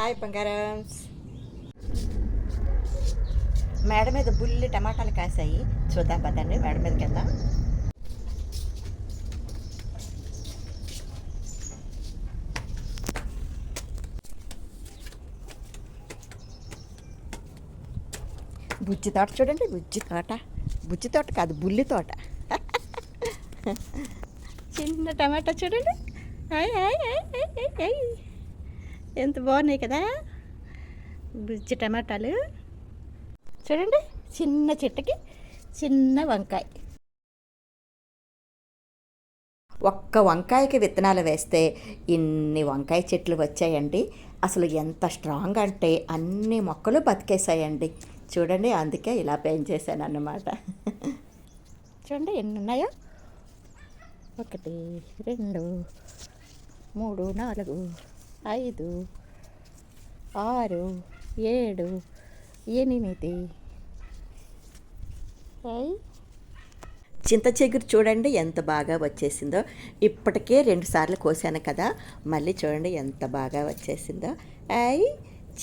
Hi బంగారమ్స్. మేడ మీద బుల్లి టమాటాలు కాసాయి. చూద్దాం పదండి మేడ మీదకి వెళ్దాం. బుజ్జి తోట చూడండి బుజ్జి తోట. బుజ్జి తోట కాదు బుల్లి తోట. చిన్న టమాటా చూడండి. Hi hi hi hi hi. Hi ఎంత బాగున్నాయి కదా? బుజ్జి టమాటాలు. చూడండి చిన్న చెట్టుకి చిన్న వంకాయ. ఒక్క వంకాయకి విత్తనాలు వేస్తే ఇన్ని వంకాయ చెట్లు వచ్చాయండి. అసలు ఎంత స్ట్రాంగ్ అంటే అన్ని మొక్కలు బతికేసాయండి చూడండి అందుకే ఇలా పెంచేసాను అన్నమాట చూడండి ఎన్ని ఉన్నాయో? ఒకటి రెండు మూడు నాలుగు ఐదు ఆరు ఏడు ఎనిమిది. చింత చిగురు చూడండి ఎంత బాగా వచ్చేసిందో. ఇప్పటికే రెండుసార్లు కోసాను కదా. మళ్ళీ చూడండి ఎంత బాగా వచ్చేసిందో. అయి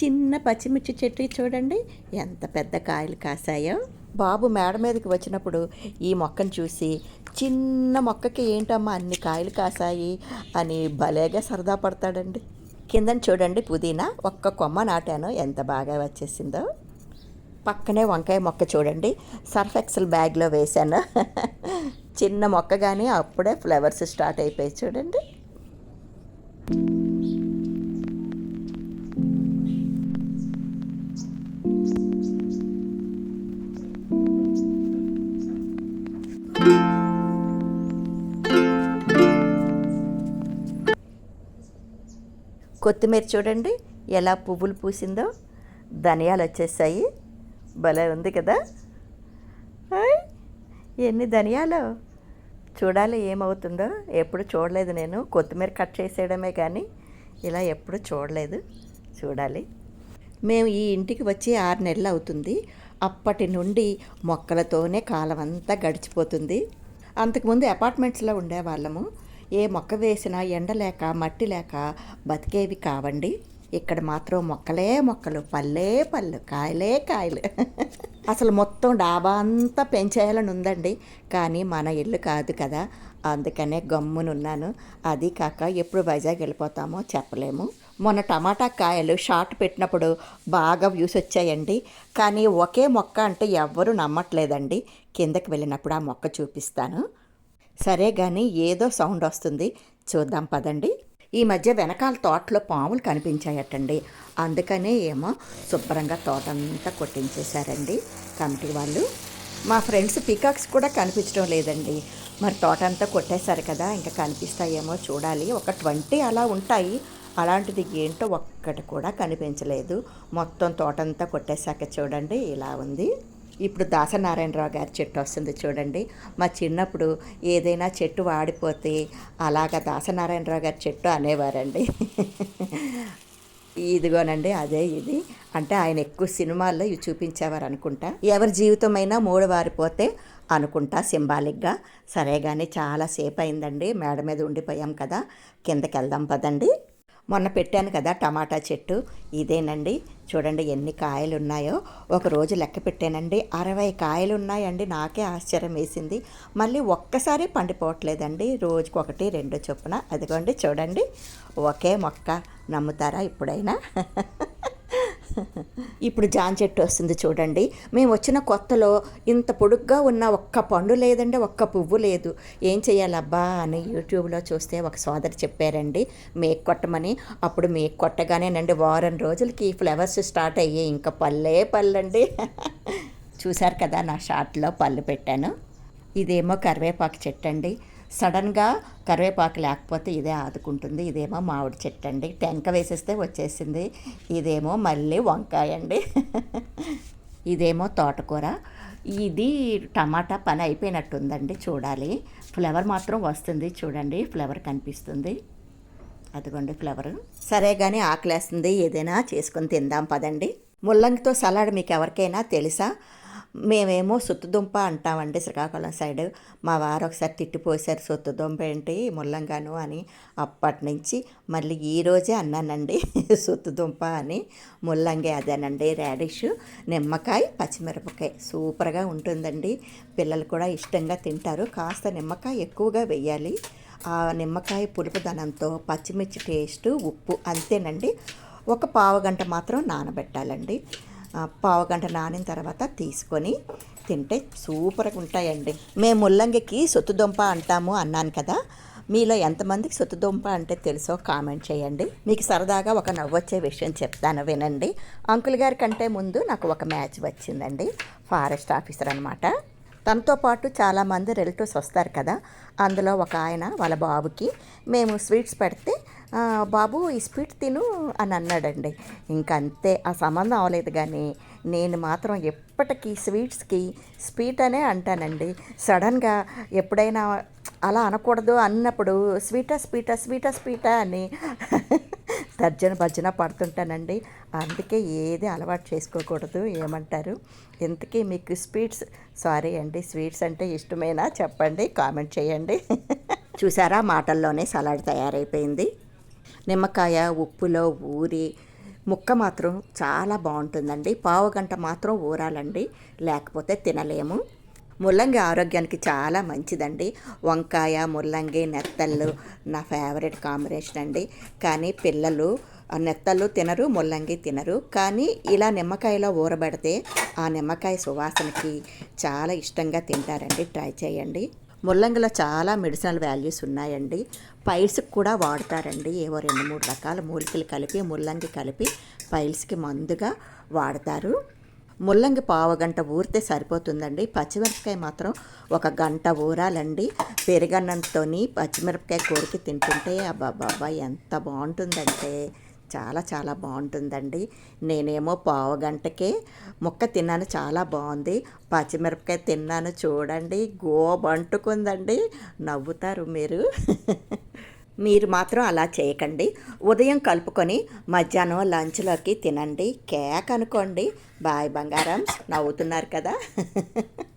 చిన్న పచ్చిమిర్చి చెట్టు చూడండి. ఎంత పెద్ద కాయలు కాసాయో. బాబు మేడ మీదకి వచ్చినప్పుడు ఈ మొక్కను చూసి చిన్న మొక్కకి ఏంటమ్మా అన్ని కాయలు కాసాయి? అని భలేగా సరదా పడతాడండి. కిందన చూడండి పుదీనా. ఒక్క కొమ్మ నాటాను. ఎంత బాగా వచ్చేసిందో. పక్కనే వంకాయ మొక్క చూడండి. సర్ఫ్ ఎక్సెల్ బ్యాగ్లో వేశాను. చిన్న మొక్క కానీ అప్పుడే ఫ్లవర్స్ స్టార్ట్ అయిపోయి చూడండి. కొత్తిమీర చూడండి ఎలా పువ్వులు పూసిందో ధనియాలు వచ్చేసాయి. భలే ఉంది కదా? ఎన్ని ధనియాలు? చూడాలి ఏమవుతుందో. ఎప్పుడు చూడలేదు నేను. కొత్తిమీర కట్ చేసేయడమే కానీ ఇలా ఎప్పుడు చూడలేదు. చూడాలి. మేము ఈ ఇంటికి వచ్చి ఆరు నెలలు అవుతుంది. అప్పటి నుండి మొక్కలతోనే కాలం అంతా గడిచిపోతుంది. అంతకుముందు అపార్ట్మెంట్స్లో ఉండేవాళ్ళము. ఏ మొక్క వేసినా ఎండ లేక మట్టి లేక బతికేవి కావండి. ఇక్కడ మాత్రం మొక్కలే మొక్కలు పల్లే పళ్ళు కాయలే కాయలు. అసలు మొత్తం డాబా అంతా పెంచేయాలని ఉందండి. కానీ మన ఇల్లు కాదు కదా. అందుకనే గమ్మునున్నాను. అది కాక ఎప్పుడు వైజాగ్ వెళ్ళిపోతామో చెప్పలేము. మొన్న టమాటా కాయలు షార్ట్ పెట్టినప్పుడు బాగా వ్యూస్ వచ్చాయండి. కానీ ఒకే మొక్క అంటే ఎవ్వరూ నమ్మట్లేదండి. కిందకి వెళ్ళినప్పుడు ఆ మొక్క చూపిస్తాను. సరే కానీ ఏదో సౌండ్ వస్తుంది. చూద్దాం పదండి. ఈ మధ్య వెనకాల తోటలో పాములు కనిపించాయటండి. అందుకనే ఏమో శుభ్రంగా తోటంతా కొట్టించేశారండి కమిటీ వాళ్ళు. మా ఫ్రెండ్స్ పీకాక్స్ కూడా కనిపించడం లేదండి. మరి తోట అంతా కొట్టేశారు కదా ఇంకా కనిపిస్తాయేమో చూడాలి. ఒక ట్వంటీ అలా ఉంటాయి. అలాంటిది ఏంటో ఒక్కటి కూడా కనిపించలేదు. మొత్తం తోటంతా కొట్టేశాక చూడండి ఇలా ఉంది. ఇప్పుడు దాసనారాయణరావు గారి చెట్టు వస్తుంది చూడండి. మా చిన్నప్పుడు ఏదైనా చెట్టు వాడిపోతే అలాగ దాసనారాయణరావు గారి చెట్టు అనేవారండి. ఇదిగోనండి అదే ఇది. అంటే ఆయన ఎక్కువ సినిమాల్లో ఇవి చూపించేవారు అనుకుంటా. ఎవరి జీవితమైనా మూడు వారిపోతే అనుకుంటా సింబాలిక్గా. సరే కానీ చాలా సేపు అయిందండి మేడ మీద ఉండిపోయాం కదా. కిందకి వెళ్దాం పదండి. మొన్న పెట్టాను కదా టమాటా చెట్టు. ఇదేనండి. చూడండి ఎన్ని కాయలు ఉన్నాయో ఒక రోజు లెక్క పెట్టానండి. అరవై కాయలు ఉన్నాయండి నాకే ఆశ్చర్యం వేసింది. మళ్ళీ ఒక్కసారి పండిపోవట్లేదండి. రోజుకి ఒకటి రెండు చొప్పున. అదిగోండి చూడండి. ఒకే మొక్క. నమ్ముతారా ఇప్పుడైనా? ఇప్పుడు జాన్ చెట్టు వస్తుంది చూడండి. మేము వచ్చిన కొత్తలో ఇంత పొడుగ్గా ఉన్న ఒక్క పండు లేదండి ఒక్క పువ్వు లేదు. ఏం చేయాలబ్బా అని యూట్యూబ్లో చూస్తే ఒక సోదరి చెప్పారండి మేక్ కొట్టమని. అప్పుడు మేక్ కొట్టగానేనండి వారం రోజులకి ఫ్లవర్స్ స్టార్ట్ అయ్యాయి. ఇంకా పల్లే పళ్ళండి. చూశారు కదా నా షార్ట్లో పళ్ళు పెట్టాను. ఇదేమో కరివేపాకు చెట్టు అండి సడన్గా కరివేపాకు లేకపోతే ఇదే ఆదుకుంటుంది. ఇదేమో మామిడి చెట్టు అండి టెంక వేసేస్తే వచ్చేసింది. ఇదేమో మళ్ళీ వంకాయ అండి. ఇదేమో తోటకూర. ఇది టమాటా పని అయిపోయినట్టుందండి చూడాలి. ఫ్లవర్ మాత్రం వస్తుంది చూడండి. ఫ్లేవర్ కనిపిస్తుంది. అదిగోండి ఫ్లవర్. సరే కానీ ఆకలేస్తుంది. ఏదైనా చేసుకొని తిందాం పదండి. ముల్లంగితో సలాడ్ మీకు ఎవరికైనా తెలుసా? మేమేమో సుత్తుదుంప అంటామండి శ్రీకాకుళం సైడ్. మా వారు ఒకసారి తిట్టిపోసారు సుత్తుదుంప ఏంటి ముల్లంగాను అని. అప్పటి నుంచి మళ్ళీ ఈరోజే అన్నానండి సుత్తుదుంప అని. ముల్లంగి అదేనండి రాడిష్ నిమ్మకాయ పచ్చిమిరపకాయ. సూపర్గా ఉంటుందండి. పిల్లలు కూడా ఇష్టంగా తింటారు. కాస్త నిమ్మకాయ ఎక్కువగా వెయ్యాలి. ఆ నిమ్మకాయ పులుపుదనంతో పచ్చిమిర్చి టేస్ట్ ఉప్పు అంతేనండి. ఒక పావు గంట మాత్రం నానబెట్టాలండి. పావు గంట నానిన తర్వాత తీసుకొని తింటే సూపర్గా ఉంటాయండి. మేము ముల్లంగికి సొత్తుదుంప అంటాము అన్నాను కదా మీలో ఎంతమందికి సొత్తుదుంప అంటే తెలుసో కామెంట్ చేయండి. మీకు సరదాగా ఒక నవ్వొచ్చే విషయం చెప్తాను వినండి. అంకుల్ గారి కంటే ముందు నాకు ఒక మ్యాచ్ వచ్చిందండి. ఫారెస్ట్ ఆఫీసర్ అనమాట తనతో పాటు చాలామంది రిలేటివ్స్ వస్తారు కదా అందులో ఒక ఆయన వాళ్ళ బాబుకి మేము స్వీట్స్ పెడితే బాబు ఈ స్వీట్ తిను అని అన్నాడండి. ఇంకంతే ఆ సంబంధం అవ్వలేదు కానీ నేను మాత్రం ఎప్పటికీ స్వీట్స్కి స్వీట్ అనే అంటానండి. సడన్గా ఎప్పుడైనా అలా అనకూడదు అన్నప్పుడు స్వీటా స్వీటా స్వీటా స్వీటా అని తర్జన భర్జన పడుతుంటానండి. అందుకే ఏది అలవాటు చేసుకోకూడదు ఏమంటారు? ఇంతకీ మీకు స్వీట్స్ సారీ అండి స్వీట్స్ అంటే ఇష్టమేనా? చెప్పండి కామెంట్ చేయండి. చూసారా? మాటల్లోనే సలాడ్ తయారైపోయింది. నిమ్మకాయ ఉప్పులో ఊరి ముక్క మాత్రం చాలా బాగుంటుందండి. పావు గంట మాత్రం ఊరాలండి. లేకపోతే తినలేము. ముల్లంగి ఆరోగ్యానికి చాలా మంచిదండి. వంకాయ ముల్లంగి నెత్తళ్ళు నా ఫేవరెట్ కాంబినేషన్ అండి. కానీ పిల్లలు నెత్తళ్ళు తినరు ముల్లంగి తినరు. కానీ ఇలా నిమ్మకాయలో ఊరబెడితే ఆ నిమ్మకాయ సువాసనకి చాలా ఇష్టంగా తింటారండి. ట్రై చేయండి. ముల్లంగిలో చాలా మెడిసినల్ వాల్యూస్ ఉన్నాయండి. పైల్స్కి కూడా వాడతారండి. ఏవో రెండు మూడు రకాల మూలికలు కలిపి ముల్లంగి కలిపి పైల్స్కి మందుగా వాడతారు. ముల్లంగి పావు గంట ఊరితే సరిపోతుందండి. పచ్చిమిరపకాయ మాత్రం ఒక గంట ఊరాలండి. పెరుగన్నంతో పచ్చిమిరపకాయ కూరకి తింటుంటే అబ్బాబ్బా ఎంత బాగుంటుందంటే. చాలా చాలా బాగుంటుందండి. నేనేమో పావు గంటకే ముక్క తిన్నాను చాలా బాగుంది. పచ్చిమిరపకాయ తిన్నాను చూడండి. గోబంటుకుందండి నవ్వుతారు మీరు. మీరు మాత్రం అలా చేయకండి. ఉదయం కలుపుకొని మధ్యాహ్నం లంచ్లోకి తినండి. కేక్ అనుకోండి. బాయ్ బంగారం. నవ్వుతున్నారు కదా.